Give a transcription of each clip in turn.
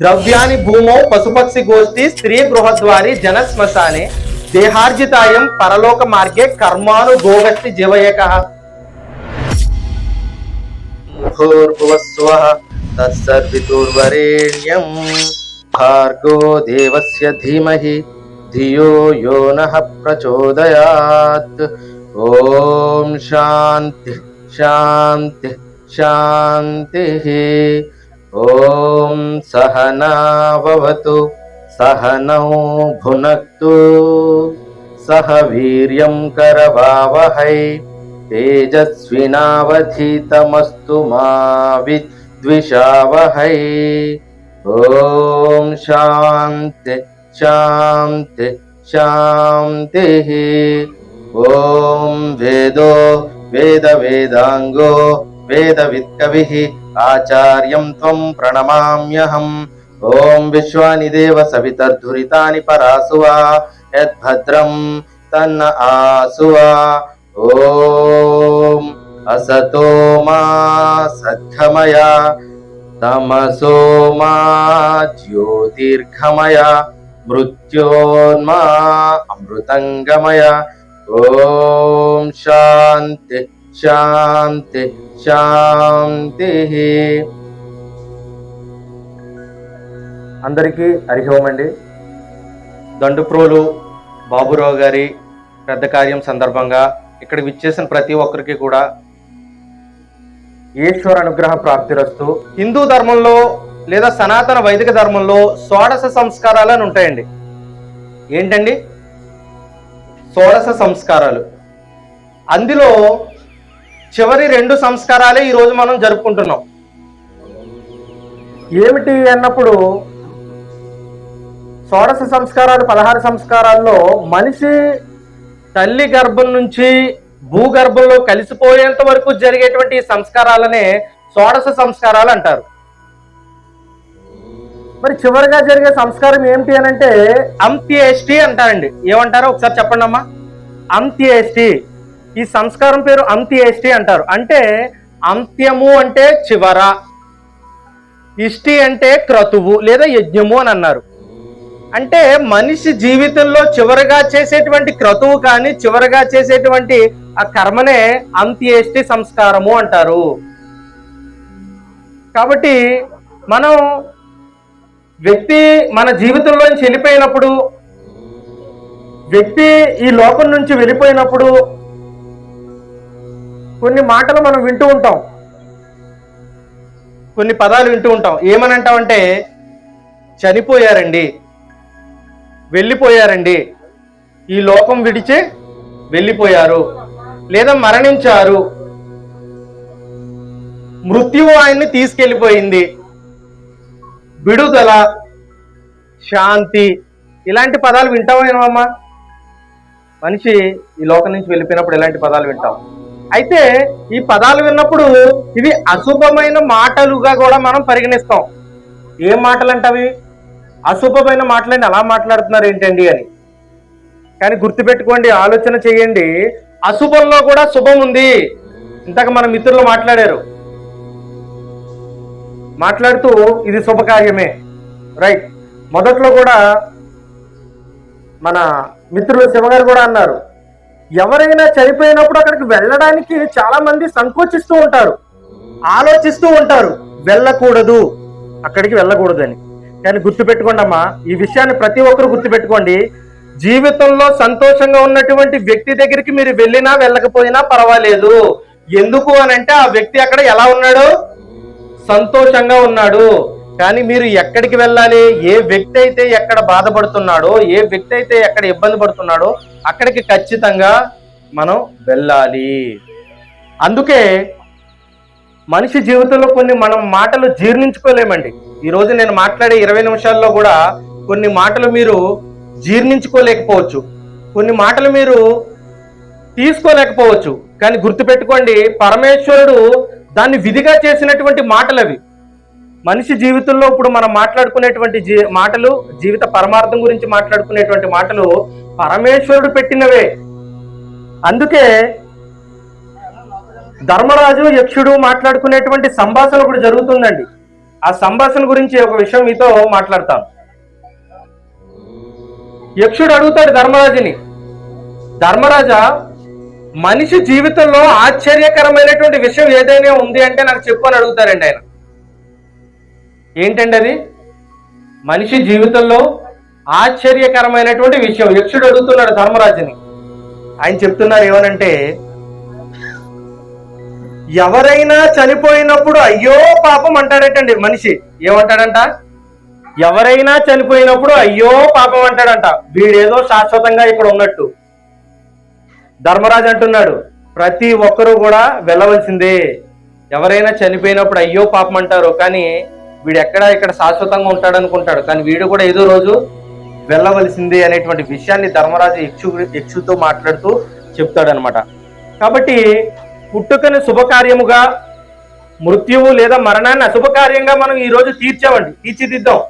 ద్రవ్యాన్ని భూమౌ పశుపక్షి గోష్ఠి స్త్రీ బృహద్వారి జన శ్మశానే దేహార్జితాయం పరలోక మార్గే కర్మాను గోగస్తి జీవయేక భూర్భువస్వ తత్సర్వితుర్వరేణ్యం భార్గో దేవస్య ధీమహి ధియో యో నః ప్రచోదయాత్ ఓం శాంతి శాంతి శాంతి ॐ सहनावतु सहनौ भुनक्तु। सह वीर्यं करवावहै तेजस्विनावधीतमस्तु मा विद्विषावहै। ॐ शान्ति शान्ति शान्तिः। ॐ वेदो वेदवेदाङ्गो వేదాంగో వేద విత్కవి ఆచార్యం త్వం ప్రణమామ్యహం ఓం విశ్వాని దేవ సవితర్ధురితాని పరాసువా యద్భద్రం తన్న ఆసువా ఓం అసతో మా సద్గమయ తమసో మా జ్యోతిర్ఘమయ మృత్యోన్మా అమృతంగమయ ఓం శాంతి శాంతి శాంతి. అందరికీ హరిహోం అండి దండుప్రోలు బాబురావు గారి పెద్ద కార్యం సందర్భంగా ఇక్కడ విచ్చేసిన ప్రతి ఒక్కరికి కూడా ఈశ్వర అనుగ్రహ ప్రాప్తిరస్తు హిందూ ధర్మంలో లేదా సనాతన వైదిక ధర్మంలో షోడశ సంస్కారాలు అని ఉంటాయండి. ఏంటండి? షోడశ సంస్కారాలు. అందులో చివరి రెండు సంస్కారాలే ఈరోజు మనం జరుపుకుంటున్నాం. ఏమిటి అన్నప్పుడు షోడశ సంస్కారాలు పదహారు సంస్కారాల్లో మనిషి తల్లి గర్భం నుంచి భూగర్భంలో కలిసిపోయేంత వరకు జరిగేటువంటి సంస్కారాలనే షోడశ సంస్కారాలు అంటారు. మరి చివరిగా జరిగే సంస్కారం ఏమిటి అని అంటే అంత్యేష్టి అంటారండి. ఏమంటారో ఒకసారి చెప్పండి అమ్మా అంత్యేష్టి. ఈ సంస్కారం పేరు అంత్యేష్టి అంటారు. అంటే అంత్యము అంటే చివర ఇష్టి అంటే క్రతువు లేదా యజ్ఞము అని అన్నారు. అంటే మనిషి జీవితంలో చివరగా చేసేటువంటి క్రతువు కానీ చివరగా చేసేటువంటి ఆ కర్మనే అంత్యేష్టి సంస్కారము అంటారు. కాబట్టి మనం వ్యక్తి మన జీవితంలోంచి వెళ్ళిపోయినప్పుడు వ్యక్తి ఈ లోకం నుంచి వెళ్ళిపోయినప్పుడు కొన్ని మాటలు మనం వింటూ ఉంటాం. కొన్ని పదాలు వింటూ ఉంటాం. ఏమని అంటామంటే చనిపోయారండి వెళ్ళిపోయారండి ఈ లోకం విడిచి వెళ్ళిపోయారు లేదా మరణించారు మృత్యువు ఆయన్ని తీసుకెళ్ళిపోయింది విడుదల శాంతి ఇలాంటి పదాలు వింటామేమమ్మా మనిషి ఈ లోకం నుంచి వెళ్ళిపోయినప్పుడు ఇలాంటి పదాలు వింటాం. అయితే ఈ పదాలు విన్నప్పుడు ఇవి అశుభమైన మాటలుగా కూడా మనం పరిగణిస్తాం. ఏం మాటలు అంటవి అశుభమైన మాటలని అలా మాట్లాడుతున్నారు ఏంటండి అని. కానీ గుర్తుపెట్టుకోండి ఆలోచన చేయండి. అశుభంలో కూడా శుభం ఉంది. ఇంతక మన మిత్రులు మాట్లాడారు. మాట్లాడుతూ ఇది శుభకార్యమే. రైట్. మొదట్లో కూడా మన మిత్రులు శివగారు కూడా అన్నారు. ఎవరైనా చనిపోయినప్పుడు అక్కడికి వెళ్ళడానికి చాలా మంది సంకోచిస్తూ ఉంటారు. ఆలోచిస్తూ ఉంటారు. వెళ్ళకూడదు. అక్కడికి వెళ్ళకూడదు అని. కానీ గుర్తుపెట్టుకోండి అమ్మా ఈ విషయాన్ని ప్రతి ఒక్కరు గుర్తుపెట్టుకోండి. జీవితంలో సంతోషంగా ఉన్నటువంటి వ్యక్తి దగ్గరికి మీరు వెళ్ళినా వెళ్ళకపోయినా పర్వాలేదు. ఎందుకు అని అంటే ఆ వ్యక్తి అక్కడ ఎలా ఉన్నాడు? సంతోషంగా ఉన్నాడు. కానీ మీరు ఎక్కడికి వెళ్ళాలి? ఏ వ్యక్తి అయితే ఎక్కడ బాధపడుతున్నాడో ఏ వ్యక్తి అయితే ఎక్కడ ఇబ్బంది పడుతున్నాడో అక్కడికి ఖచ్చితంగా మనం వెళ్ళాలి. అందుకే మనిషి జీవితంలో కొన్ని మనం మాటలు జీర్ణించుకోలేమండి. ఈరోజు నేను మాట్లాడే ఇరవై నిమిషాల్లో కూడా కొన్ని మాటలు మీరు జీర్ణించుకోలేకపోవచ్చు. కొన్ని మాటలు మీరు తీసుకోలేకపోవచ్చు. కానీ గుర్తుపెట్టుకోండి పరమేశ్వరుడు దాన్ని విధిగా చేసినటువంటి మాటలు అవి మనిషి జీవితంలో ఇప్పుడు మనం మాట్లాడుకునేటువంటి జీ మాటలు జీవిత పరమార్థం గురించి మాట్లాడుకునేటువంటి మాటలు పరమేశ్వరుడు పెట్టినవే. అందుకే ధర్మరాజు యక్షుడు మాట్లాడుకునేటువంటి సంభాషణ కూడా జరుగుతుందండి. ఆ సంభాషణ గురించి ఒక విషయం మీతో మాట్లాడతాం యక్షుడు అడుగుతాడు ధర్మరాజుని ధర్మరాజా మనిషి జీవితంలో ఆశ్చర్యకరమైనటువంటి విషయం ఏదైనా ఉంది అంటే నాకు చెప్పు అని అడుగుతారండి ఆయన. ఏంటండి అది మనిషి జీవితంలో ఆశ్చర్యకరమైనటువంటి విషయం. యక్షుడు అడుగుతున్నాడు ధర్మరాజుని. ఆయన చెప్తున్నారు ఏమనంటే ఎవరైనా చనిపోయినప్పుడు అయ్యో పాపం అంటాడటండి మనిషి. ఏమంటాడంట? ఎవరైనా చనిపోయినప్పుడు అయ్యో పాపం అంటాడంట. వీడేదో శాశ్వతంగా ఇక్కడ ఉన్నట్టు. ధర్మరాజు అంటున్నాడు ప్రతి ఒక్కరూ కూడా వెళ్ళవలసిందే. ఎవరైనా చనిపోయినప్పుడు అయ్యో పాపం అంటారు. కానీ వీడు ఎక్కడ ఇక్కడ శాశ్వతంగా ఉంటాడు అనుకుంటాడు కానీ వీడు కూడా ఏదో రోజు వెళ్ళవలసిందే అనేటువంటి విషయాన్ని ధర్మరాజు యక్షు యక్షుతో మాట్లాడుతూ చెప్తాడనమాట. కాబట్టి పుట్టుకని శుభకార్యముగా మృత్యువు లేదా మరణాన్ని అశుభకార్యంగా మనం ఈ రోజు తీర్చామండి. తీర్చిదిద్దాం.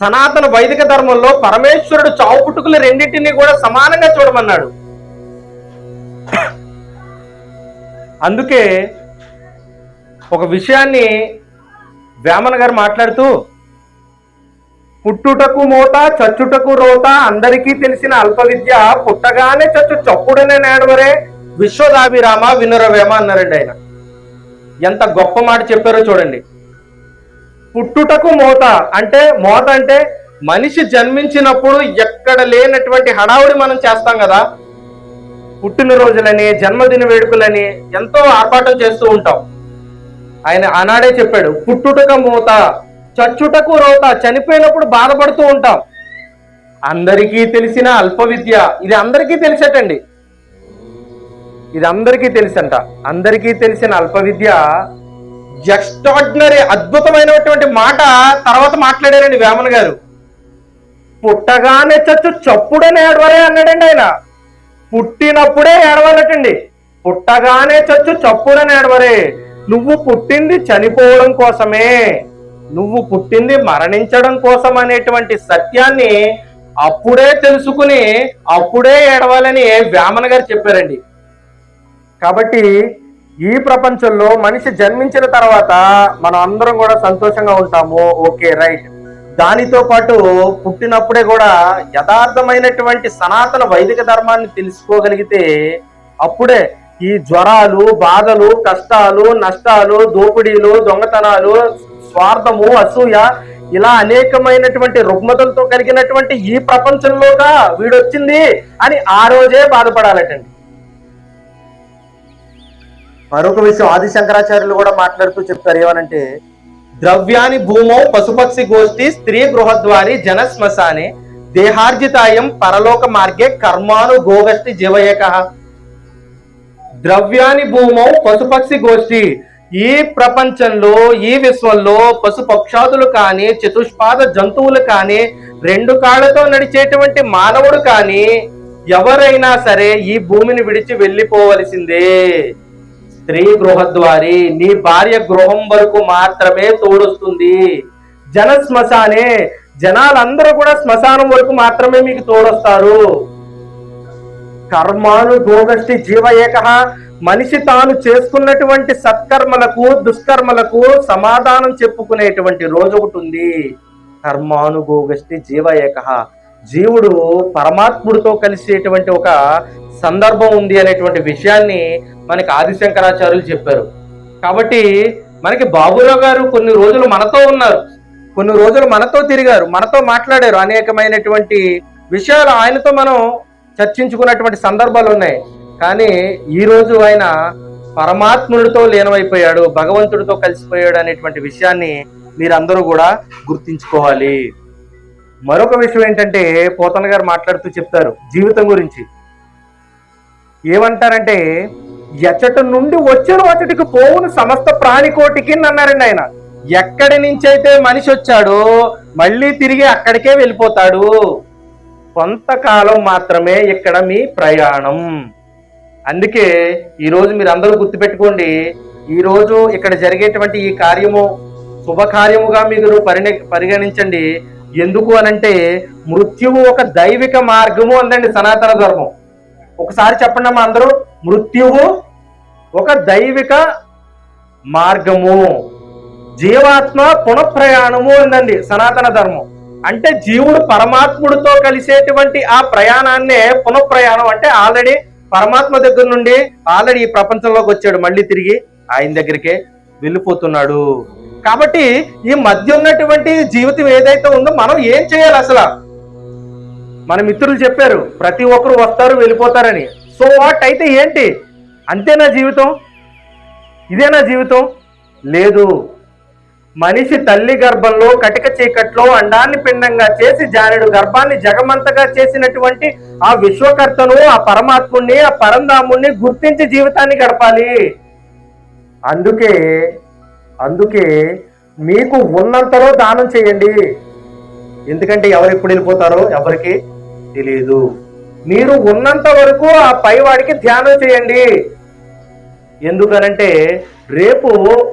సనాతన వైదిక ధర్మంలో పరమేశ్వరుడు చావు పుట్టుకలు రెండింటినీ కూడా సమానంగా చూడమన్నాడు. అందుకే ఒక విషయాన్ని వేమన గారు మాట్లాడుతూ పుట్టుటకు మోత చచ్చుటకు రోత అందరికీ తెలిసిన అల్ప విద్య పుట్టగానే చచ్చు చప్పుడనే నేడవరే. విశ్వదాభిరామ వినురవేమ అన్నారండి ఆయన. ఎంత గొప్ప మాట చెప్పారో చూడండి. పుట్టుటకు మోత అంటే మోత అంటే మనిషి జన్మించినప్పుడు ఎక్కడ లేనటువంటి హడావుడి మనం చేస్తాం కదా. పుట్టినరోజులని జన్మదిన వేడుకలని ఎంతో ఆర్భాటం చేస్తూ ఉంటాం. ఆయన ఆనాడే చెప్పాడు పుట్టుటక మూత చచ్చుటకు రోత చనిపోయినప్పుడు బాధపడుతూ ఉంటాం. అందరికీ తెలిసిన అల్ప విద్య ఇది అందరికీ తెలిసేటండి. ఇది అందరికీ తెలుసంట. అందరికీ తెలిసిన అల్ప విద్య ఎక్స్ట్రాడినరీ అద్భుతమైనటువంటి మాట తర్వాత మాట్లాడారండి వేమన్ గారు. పుట్టగానే చచ్చు చప్పుడని ఏడవరే అన్నాడండి ఆయన. పుట్టినప్పుడే ఏడవాలటండి. పుట్టగానే చచ్చు చప్పుడని ఏడవరే. నువ్వు పుట్టింది చనిపోవడం కోసమే నువ్వు పుట్టింది మరణించడం కోసం అనేటువంటి సత్యాన్ని అప్పుడే తెలుసుకుని అప్పుడే ఏడవాలని వేమన గారు చెప్పారండి. కాబట్టి ఈ ప్రపంచంలో మనిషి జన్మించిన తర్వాత మనం అందరం కూడా సంతోషంగా ఉంటాము. Okay right. దానితో పాటు పుట్టినప్పుడే కూడా యథార్థమైనటువంటి సనాతన వైదిక ధర్మాన్ని తెలుసుకోగలిగితే అప్పుడే ఈ జ్వరాలు బాధలు కష్టాలు నష్టాలు దోపిడీలు దొంగతనాలు స్వార్థము అసూయ ఇలా అనేకమైనటువంటి రుగ్మతలతో కలిగినటువంటి ఈ ప్రపంచంలోగా వీడొచ్చింది అని ఆ రోజే బాధపడాలటండి. మరొక విషయం ఆది శంకరాచార్యులు కూడా మాట్లాడుతూ చెప్తారు ఏమనంటే ద్రవ్యాని భూమో పశుపక్షి గోష్ఠి స్త్రీ గృహద్వారి జన శ్మశానే దేహార్జితాయం పరలోక మార్గే కర్మాను గోగష్టి జీవయేక. ద్రవ్యాని భూమౌ పశుపక్షి గోష్ఠి. ఈ ప్రపంచంలో ఈ విశ్వంలో పశు పక్షాదులు కానీ చతుష్పాద జంతువులు కానీ రెండు కాళ్ళతో నడిచేటువంటి మానవుడు కానీ ఎవరైనా సరే ఈ భూమిని విడిచి వెళ్ళిపోవలసిందే. స్త్రీ గృహద్వారి నీ భార్య గృహం వరకు మాత్రమే తోడొస్తుంది. జన శ్మశానే జనాలందరూ కూడా శ్మశానం వరకు మాత్రమే మీకు తోడొస్తారు. కర్మాను గోగష్టి జీవ ఏక. మనిషి తాను చేసుకున్నటువంటి సత్కర్మలకు దుష్కర్మలకు సమాధానం చెప్పుకునేటువంటి రోజు ఒకటి ఉంది. కర్మానుభోగష్టి జీవ ఏక. జీవుడు పరమాత్ముడితో కలిసేటువంటి ఒక సందర్భం ఉంది అనేటువంటి విషయాన్ని మనకి ఆదిశంకరాచార్యులు చెప్పారు. కాబట్టి మనకి బాబురావు గారు కొన్ని రోజులు మనతో ఉన్నారు. కొన్ని రోజులు మనతో తిరిగారు మనతో మాట్లాడారు అనేకమైనటువంటి విషయాలు ఆయనతో మనం చర్చించుకున్నటువంటి సందర్భాలు ఉన్నాయి. కానీ ఈ రోజు ఆయన పరమాత్ముడితో లీనమైపోయాడు భగవంతుడితో కలిసిపోయాడు అనేటువంటి విషయాన్ని మీరందరూ కూడా గుర్తించుకోవాలి. మరొక విషయం ఏంటంటే పోతన గారు మాట్లాడుతూ చెప్తారు జీవితం గురించి. ఏమంటారంటే ఎచ్చట నుండి వచ్చిన అచటికి పోవును సమస్త ప్రాణికోటికి అన్నారండి ఆయన. ఎక్కడి నుంచి అయితే మనిషి వచ్చాడో మళ్ళీ తిరిగి అక్కడికే వెళ్ళిపోతాడు. కొంతకాలం మాత్రమే ఇక్కడ మీ ప్రయాణం. అందుకే ఈరోజు మీరు అందరూ గుర్తుపెట్టుకోండి ఈరోజు ఇక్కడ జరిగేటువంటి ఈ కార్యము శుభకార్యముగా మీరు పరిణ పరిగణించండి. ఎందుకు అనంటే మృత్యువు ఒక దైవిక మార్గము అందండి సనాతన ధర్మం. ఒకసారి చెప్పండి అమ్మా అందరూ మృత్యువు ఒక దైవిక మార్గము. జీవాత్మ పునఃప్రయాణము ఉందండి సనాతన ధర్మం. అంటే జీవుడు పరమాత్ముడితో కలిసేటువంటి ఆ ప్రయాణాన్నే పునఃప్రయాణం అంటే ఆల్రెడీ పరమాత్మ దగ్గర నుండి ఆల్రెడీ ఈ ప్రపంచంలోకి వచ్చాడు మళ్ళీ తిరిగి ఆయన దగ్గరికే వెళ్ళిపోతున్నాడు. కాబట్టి ఈ మధ్య ఉన్నటువంటి జీవితం ఏదైతే ఉందో మనం ఏం చేయాలి అసలు? మన మిత్రులు చెప్పారు ప్రతి ఒక్కరు వస్తారు వెళ్ళిపోతారని. సో వాట్ అయితే ఏంటి? అంతేనా జీవితం? ఇదేనా జీవితం? లేదు. మనిషి తల్లి గర్భంలో కటిక చీకట్లో అండాన్ని పిండంగా చేసి జానుడు గర్భాన్ని జగమంతగా చేసినటువంటి ఆ విశ్వకర్తను ఆ పరమాత్ముణ్ణి ఆ పరంధాముణ్ణి గుర్తించి జీవితాన్ని గడపాలి. అందుకే అందుకే మీకు ఉన్నంతలో దానం చేయండి. ఎందుకంటే ఎవరు ఎప్పుడు వెళ్ళిపోతారో ఎవరికి తెలియదు మీరు ఉన్నంత వరకు ఆ పైవాడికి ధ్యానం చేయండి. ఎందుకనంటే రేపు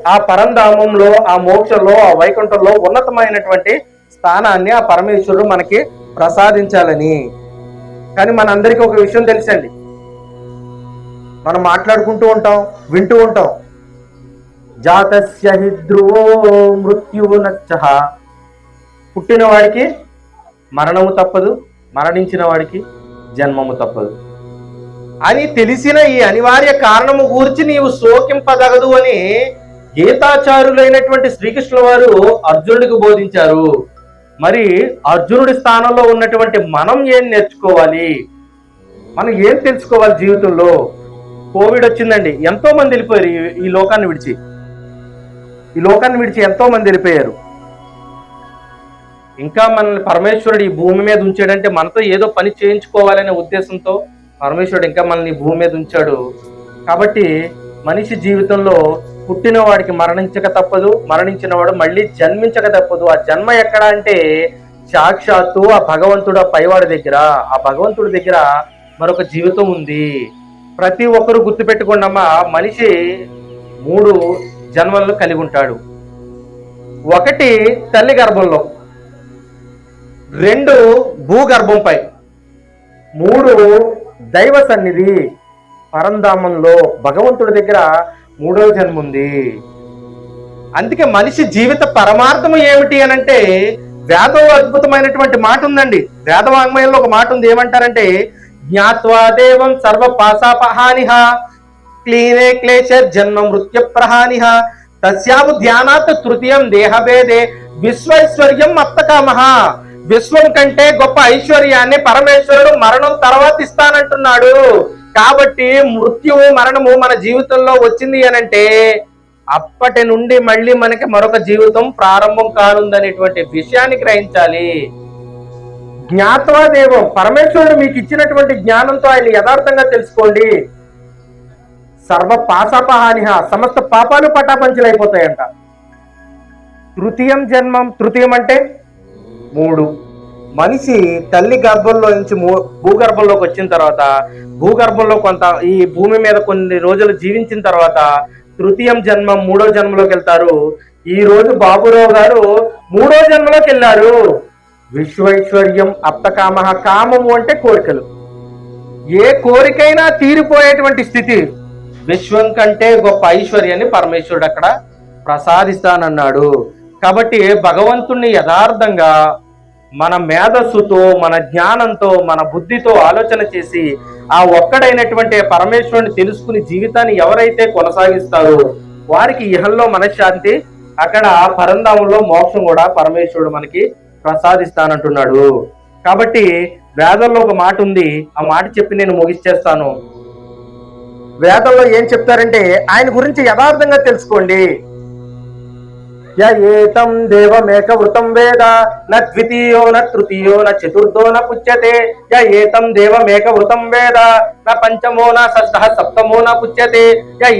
ఆ పరంధామంలో ఆ మోక్షంలో ఆ వైకుంఠంలో ఉన్నతమైనటువంటి స్థానాన్ని ఆ పరమేశ్వరుడు మనకి ప్రసాదించాలని. కానీ మనందరికీ ఒక విషయం తెలుసండి. మనం మాట్లాడుకుంటూ ఉంటాం వింటూ ఉంటాం. జాతస్య హి ధ్రువో మృత్యువు నచ్చ. పుట్టిన వాడికి మరణము తప్పదు మరణించిన వాడికి జన్మము తప్పదు. అని తెలిసిన ఈ అనివార్య కారణము గూర్చి నీవు శోకింపదగదు అని గీతాచారులైనటువంటి శ్రీకృష్ణుల వారు అర్జునుడికి బోధించారు. మరి అర్జునుడి స్థానంలో ఉన్నటువంటి మనం ఏం నేర్చుకోవాలి? మనం ఏం తెలుసుకోవాలి జీవితంలో? కోవిడ్ వచ్చిందండి. ఎంతో మంది వెళ్ళిపోయారు ఈ- ఈ లోకాన్ని విడిచి. ఈ లోకాన్ని విడిచి ఎంతో మంది వెళ్ళిపోయారు. ఇంకా మనల్ని పరమేశ్వరుడు ఈ భూమి మీద ఉంచాడంటే మనతో ఏదో పని చేయించుకోవాలనే ఉద్దేశంతో పరమేశ్వరుడు ఇంకా మనల్ని భూమి మీద ఉంచాడు. కాబట్టి మనిషి జీవితంలో పుట్టిన వాడికి మరణించక తప్పదు మరణించిన వాడు మళ్ళీ జన్మించక తప్పదు. ఆ జన్మ ఎక్కడ అంటే సాక్షాత్తు ఆ భగవంతుడు ఆ పైవాడి దగ్గర. ఆ భగవంతుడి దగ్గర మరొక జీవితం ఉంది. ప్రతి ఒక్కరు గుర్తుపెట్టుకోండమ్మా మనిషి మూడు జన్మలను కలిగి ఉంటాడు. ఒకటి తల్లి గర్భంలో రెండు భూగర్భంపై మూడు దైవ సన్నిధి పరంధామంలో భగవంతుడి దగ్గర మూడో జన్మ ఉంది అందుకే మనిషి జీవిత పరమార్థం ఏమిటి అని అంటే వేదంలో అద్భుతమైనటువంటి మాట ఉందండి. వేదవాంగ్మయంలో ఒక మాట ఉంది ఏమంటారంటే జ్ఞాత్వా దేవం సర్వ పాశాపహానిహ క్లీనే క్లేశ జన్మ మృత్యు ప్రహానిహ తస్యాము ధ్యానాత్ తృతీయం దేహభేదే విశ్వైశ్వర్యం మత్తకామహ విశ్వం కంటే గొప్ప ఐశ్వర్యాన్ని పరమేశ్వరుడు మరణం తర్వాత ఇస్తానంటున్నాడు. కాబట్టి మృత్యువు మరణము మన జీవితంలో వచ్చింది అనంటే అప్పటి నుండి మళ్ళీ మనకి మరొక జీవితం ప్రారంభం కానుందనేటువంటి విషయాన్ని గ్రహించాలి. జ్ఞాత్వా దేవం పరమేశ్వరుడు మీకు ఇచ్చినటువంటి జ్ఞానంతో ఆయన యథార్థంగా తెలుసుకోండి. సర్వ పాశాపహానిహ సమస్త పాపాలు పటాపంచలైపోతాయంట. తృతీయం జన్మం తృతీయం అంటే మూడు. మనిషి తల్లి గర్భంలో నుంచి మూ- భూగర్భంలోకి వచ్చిన తర్వాత భూగర్భంలో కొంత ఈ భూమి మీద కొన్ని రోజులు జీవించిన తర్వాత తృతీయం జన్మం మూడో జన్మలోకి వెళ్తారు. ఈ రోజు బాబురావు గారు మూడో జన్మలోకి వెళ్ళారు. విశ్వైశ్వర్యం అప్తకామ కామము అంటే కోరికలు. ఏ కోరికైనా తీరిపోయేటువంటి స్థితి. విశ్వం కంటే గొప్ప ఐశ్వర్యాన్ని పరమేశ్వరుడు అక్కడ ప్రసాదిస్తానన్నాడు. కాబట్టి భగవంతుణ్ణి యథార్థంగా మన మేధస్సుతో మన జ్ఞానంతో మన బుద్ధితో ఆలోచన చేసి ఆ ఒక్కడైనటువంటి పరమేశ్వరుని తెలుసుకుని జీవితాన్ని ఎవరైతే కొనసాగిస్తారో వారికి ఇహంలో మనశ్శాంతి అక్కడ పరంధామంలో మోక్షం కూడా పరమేశ్వరుడు మనకి ప్రసాదిస్తానంటున్నాడు. కాబట్టి వేదంలో ఒక మాట ఉంది ఆ మాట చెప్పి నేను ముగిచ్చేస్తాను వేదంలో ఏం చెప్తారంటే ఆయన గురించి యథార్థంగా తెలుసుకోండి. ఏతం దేవమేక వృతం వేద. న ద్వితీయో న తృతీయో న చతుర్థో న పుచ్యతే. ఏతం దేవమేక వృతం వేద. న పంచమో న షష్ఠ సప్తమో నుచ్యతే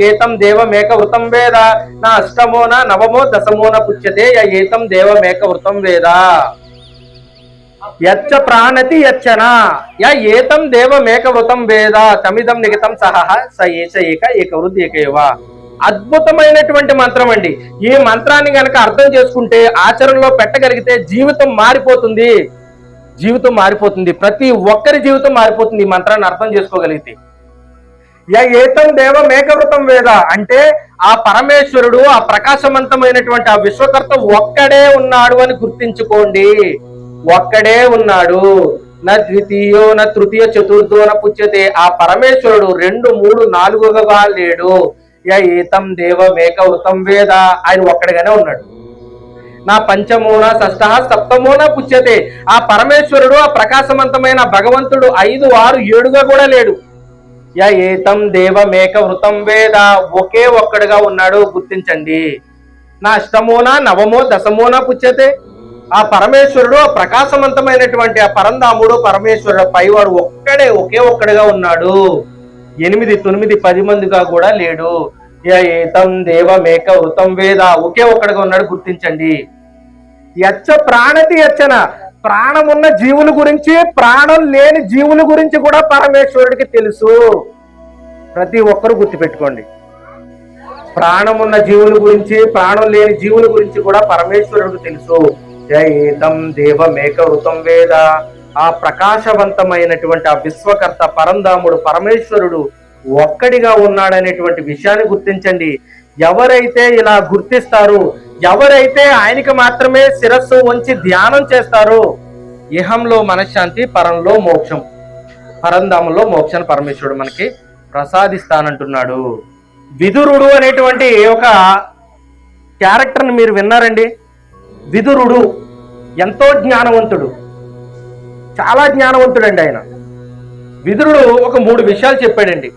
ఏతం దేవమేక వృతం వేద. న అష్టమో న నవమో దశమో నుచ్యతే ఏతం దేవమేక వృతం వేద. యచ్చ ప్రాణతి యచ్చన. య ఏతం దేవమేక వృతం వేద. తమిదం నిగతం సహ స ఏక ఏక వృద్ధి ఏకైవ. అద్భుతమైనటువంటి మంత్రం అండి ఈ మంత్రాన్ని గనక అర్థం చేసుకుంటే ఆచరణలో పెట్టగలిగితే జీవితం మారిపోతుంది. జీవితం మారిపోతుంది. ప్రతి ఒక్కరి జీవితం మారిపోతుంది ఈ మంత్రాన్ని అర్థం చేసుకోగలిగితే. యా ఏతం దేవ మేఘవృతం వేద అంటే ఆ పరమేశ్వరుడు ఆ ప్రకాశవంతమైనటువంటి ఆ విశ్వకర్త ఒక్కడే ఉన్నాడు అని గుర్తించుకోండి. ఒక్కడే ఉన్నాడు. నా ద్వితీయో నా తృతీయ చతుర్థో నా పుచ్చతే ఆ పరమేశ్వరుడు రెండు మూడు నాలుగుగా లేడు. ఏతం దేవ మేకవృతం వేద. ఆయన ఒక్కడిగానే ఉన్నాడు. నా పంచమూల షష్ట సప్తమూల పుచ్యతే ఆ పరమేశ్వరుడు ఆ ప్రకాశవంతమైన భగవంతుడు ఐదు ఆరు ఏడుగా కూడా లేడు. యా ఏతం దేవ మేక వృతం వేద. ఒకే ఒక్కడుగా ఉన్నాడు. గుర్తించండి. నా అష్టమోన నవమో దశమోన పుచ్యతే ఆ పరమేశ్వరుడు ఆ ప్రకాశవంతమైనటువంటి ఆ పరంధాముడు పరమేశ్వరుడు పైవాడు ఒక్కడే ఒకే ఒక్కడుగా ఉన్నాడు. ఎనిమిది తొమ్మిది పది మందిగా కూడా లేడు. యా ఏతం దేవ మేక వృతం వేద. ఒకే ఒక్కడిగా ఉన్నాడు గుర్తించండి. యచ్చ ప్రాణతి యచ్చన. ప్రాణం ఉన్న జీవుల గురించి ప్రాణం లేని జీవుల గురించి కూడా పరమేశ్వరుడికి తెలుసు. ప్రతి ఒక్కరు గుర్తుపెట్టుకోండి. ప్రాణం ఉన్న జీవుల గురించి ప్రాణం లేని జీవుల గురించి కూడా పరమేశ్వరుడికి తెలుసు. జైతం దేవ మేక వృతం వేద. ఆ ప్రకాశవంతమైనటువంటి ఆ విశ్వకర్త పరంధాముడు పరమేశ్వరుడు ఒక్కడిగా ఉన్నాడనేటువంటి విషయాన్ని గుర్తించండి. ఎవరైతే ఇలా గుర్తిస్తారు ఎవరైతే ఆయనకి మాత్రమే శిరస్సు వంచి ధ్యానం చేస్తారో ఇహంలో మనశ్శాంతి పరంలో మోక్షం. పరంధామంలో మోక్షాన్ని పరమేశ్వరుడు మనకి ప్రసాదిస్తానంటున్నాడు. విదురుడు అనేటువంటి ఒక క్యారెక్టర్ని మీరు విన్నారండి? విదురుడు ఎంతో జ్ఞానవంతుడు. చాలా జ్ఞానవంతుడండి ఆయన. విదురుడు ఒక మూడు విషయాలు చెప్పాడండి.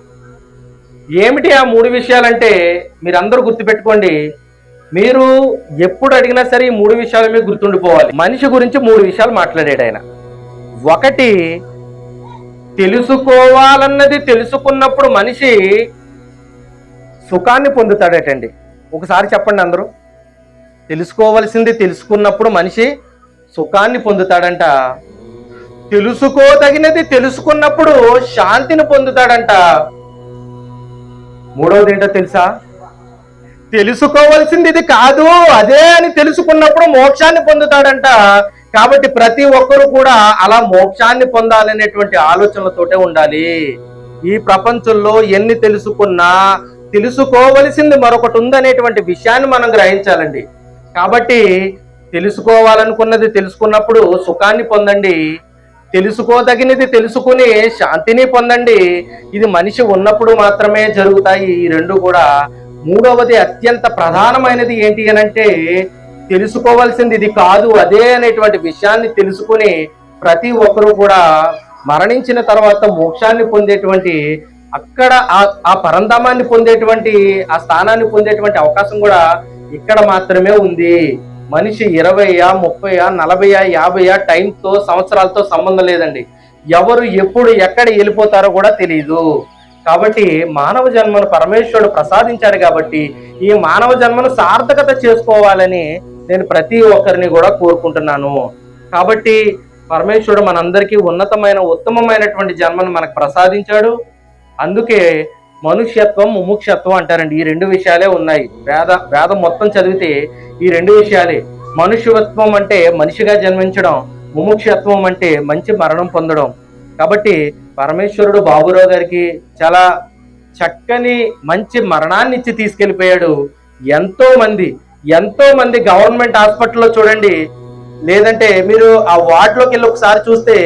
ఏమిటి ఆ మూడు విషయాలంటే మీరందరూ గుర్తుపెట్టుకోండి. మీరు ఎప్పుడు అడిగినా సరే ఈ మూడు విషయాలు మీకు గుర్తుండిపోవాలి. మనిషి గురించి మూడు విషయాలు మాట్లాడాడు ఆయన. ఒకటి తెలుసుకోవాలన్నది తెలుసుకున్నప్పుడు మనిషి సుఖాన్ని పొందుతాడటండి. ఒకసారి చెప్పండి అందరూ. తెలుసుకోవలసింది తెలుసుకున్నప్పుడు మనిషి సుఖాన్ని పొందుతాడంట. తెలుసుకోదగినది తెలుసుకున్నప్పుడు శాంతిని పొందుతాడంట. మూడవది ఏంటో తెలుసా? తెలుసుకోవాల్సింది ఇది కాదు. అదే అని తెలుసుకున్నప్పుడు మోక్షాన్ని పొందుతాడంట. కాబట్టి ప్రతి ఒక్కరు కూడా అలా మోక్షాన్ని పొందాలనేటువంటి ఆలోచనలతోటే ఉండాలి. ఈ ప్రపంచంలో ఎన్ని తెలుసుకున్నా తెలుసుకోవలసింది మరొకటి ఉందనేటువంటి విషయాన్ని మనం గ్రహించాలండి. కాబట్టి తెలుసుకోవాలనుకున్నది తెలుసుకున్నప్పుడు సుఖాన్ని పొందండి. తెలుసుకోదగినది తెలుసుకుని శాంతిని పొందండి. ఇది మనిషి ఉన్నప్పుడు మాత్రమే జరుగుతాయి. ఈ రెండు కూడా మూడవది అత్యంత ప్రధానమైనది ఏంటి అనంటే తెలుసుకోవాల్సింది ఇది కాదు అదే అనేటువంటి విషయాన్ని తెలుసుకుని ప్రతి ఒక్కరూ కూడా మరణించిన తర్వాత మోక్షాన్ని పొందేటువంటి అక్కడ ఆ- ఆ పరంధామాన్ని పొందేటువంటి ఆ స్థానాన్ని పొందేటువంటి అవకాశం కూడా ఇక్కడ మాత్రమే ఉంది. మనిషి ఇరవైయా ముప్పైయా నలభైయా యాభైయా టైంతో సంవత్సరాలతో సంబంధం లేదండి. ఎవరు ఎప్పుడు ఎక్కడ వెళ్ళిపోతారో కూడా తెలియదు కాబట్టి మానవ జన్మను పరమేశ్వరుడు ప్రసాదించాడు కాబట్టి ఈ మానవ జన్మను సార్థకత చేసుకోవాలని నేను ప్రతి ఒక్కరిని కూడా కోరుకుంటున్నాను. కాబట్టి పరమేశ్వరుడు మనందరికీ ఉన్నతమైన ఉత్తమమైనటువంటి జన్మను మనకు ప్రసాదించాడు. అందుకే మనుష్యత్వం ముముక్షత్వం అంటారండి. ఈ రెండు విషయాలే ఉన్నాయి. వేద వేదం మొత్తం చదివితే ఈ రెండు విషయాలే. మనుష్యత్వం అంటే మనిషిగా జన్మించడం ముముక్షత్వం అంటే మంచి మరణం పొందడం. కాబట్టి పరమేశ్వరుడు బాబురావు గారికి చాలా చక్కని మంచి మరణాన్ని ఇచ్చి తీసుకెళ్ళిపోయాడు ఎంతో మంది ఎంతో మంది గవర్నమెంట్ హాస్పిటల్లో చూడండి. లేదంటే మీరు ఆ వార్డులోకి వెళ్ళి ఒకసారి చూస్తే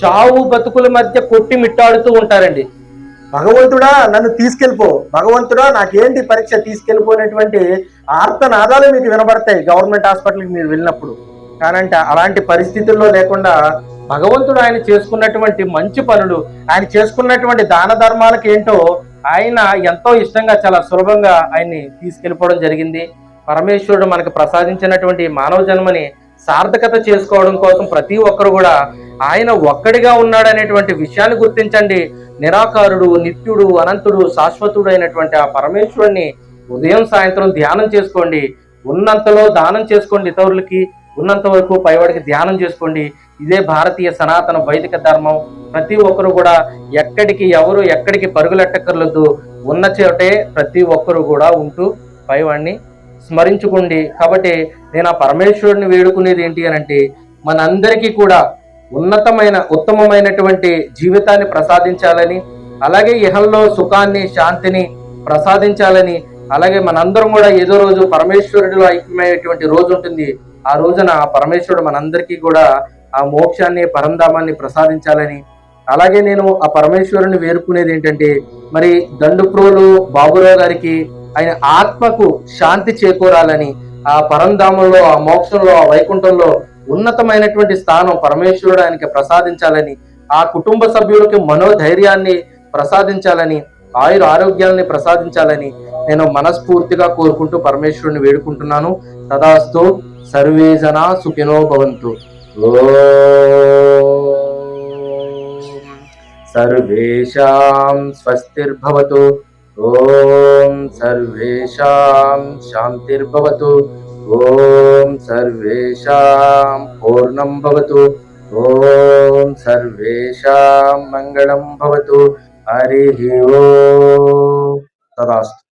చావు బతుకుల మధ్య కొట్టి మిట్టాడుతూ ఉంటారండి. భగవంతుడా నన్ను తీసుకెళ్ళిపో. భగవంతుడా నాకేంటి పరీక్ష తీసుకెళ్ళిపోయినటువంటి ఆర్తనాదాలు మీకు వినబడతాయి గవర్నమెంట్ హాస్పిటల్కి మీరు వెళ్ళినప్పుడు. కానంటే అలాంటి పరిస్థితుల్లో లేకుండా భగవంతుడు ఆయన చేసుకున్నటువంటి మంచి పనులు ఆయన చేసుకున్నటువంటి దాన ధర్మాలకు ఏంటో ఆయన ఎంతో ఇష్టంగా చాలా సులభంగా ఆయన్ని తీసుకెళ్ళిపోవడం జరిగింది. పరమేశ్వరుడు మనకు ప్రసాదించినటువంటి మానవ జన్మని సార్థకత చేసుకోవడం కోసం ప్రతి ఒక్కరు కూడా ఆయన ఒక్కడిగా ఉన్నాడనేటువంటి విషయాన్ని గుర్తించండి. నిరాకారుడు నిత్యుడు అనంతుడు శాశ్వతుడు అయినటువంటి ఆ పరమేశ్వరుణ్ణి ఉదయం సాయంత్రం ధ్యానం చేసుకోండి. ఉన్నంతలో దానం చేసుకోండి ఇతరులకి. ఉన్నంత వరకు పైవాడికి ధ్యానం చేసుకోండి. ఇదే భారతీయ సనాతన వైదిక ధర్మం. ప్రతి ఒక్కరు కూడా ఎక్కడికి ఎవరు ఎక్కడికి పరుగులెట్టక్కర్లేదు ఉన్న చోటే ప్రతి ఒక్కరు కూడా ఉంటూ పైవాడిని స్మరించుకోండి. కాబట్టి నేను ఆ పరమేశ్వరుడిని వేడుకునేది ఏంటి అని అంటే మనందరికీ కూడా ఉన్నతమైన ఉత్తమమైనటువంటి జీవితాన్ని ప్రసాదించాలని అలాగే ఇహంలో సుఖాన్ని శాంతిని ప్రసాదించాలని అలాగే మనందరం కూడా ఏదో రోజు పరమేశ్వరుడిలో ఐక్యమయ్యేటువంటి రోజు ఉంటుంది. ఆ రోజున ఆ పరమేశ్వరుడు మనందరికీ కూడా ఆ మోక్షాన్ని పరంధామాన్ని ప్రసాదించాలని. అలాగే నేను ఆ పరమేశ్వరుని వేరుకునేది ఏంటంటే మరి దండుప్రోలు బాబురావు గారికి ఆయన ఆత్మకు శాంతి చేకూరాలని ఆ పరంధామంలో ఆ మోక్షంలో ఆ వైకుంఠంలో ఉన్నతమైనటువంటి స్థానం పరమేశ్వరుడు ఆయనకి ప్రసాదించాలని ఆ కుటుంబ సభ్యులకి మనోధైర్యాన్ని ప్రసాదించాలని ఆయుర ఆరోగ్యాన్ని ప్రసాదించాలని నేను మనస్ఫూర్తిగా కోరుకుంటూ పరమేశ్వరుని వేడుకుంటున్నాను. తదాస్తు సర్వేజన సుఖినో భవంతు. సర్వేషాం స్వస్తిర్భవతు. ఓం సర్వేషాం శాంతిర్భవతు. ఓం సర్వేషాం పూర్ణం భవతు. ఓం సర్వేషాం మంగళం భవతు. హరి ఓం. తదాస్తు.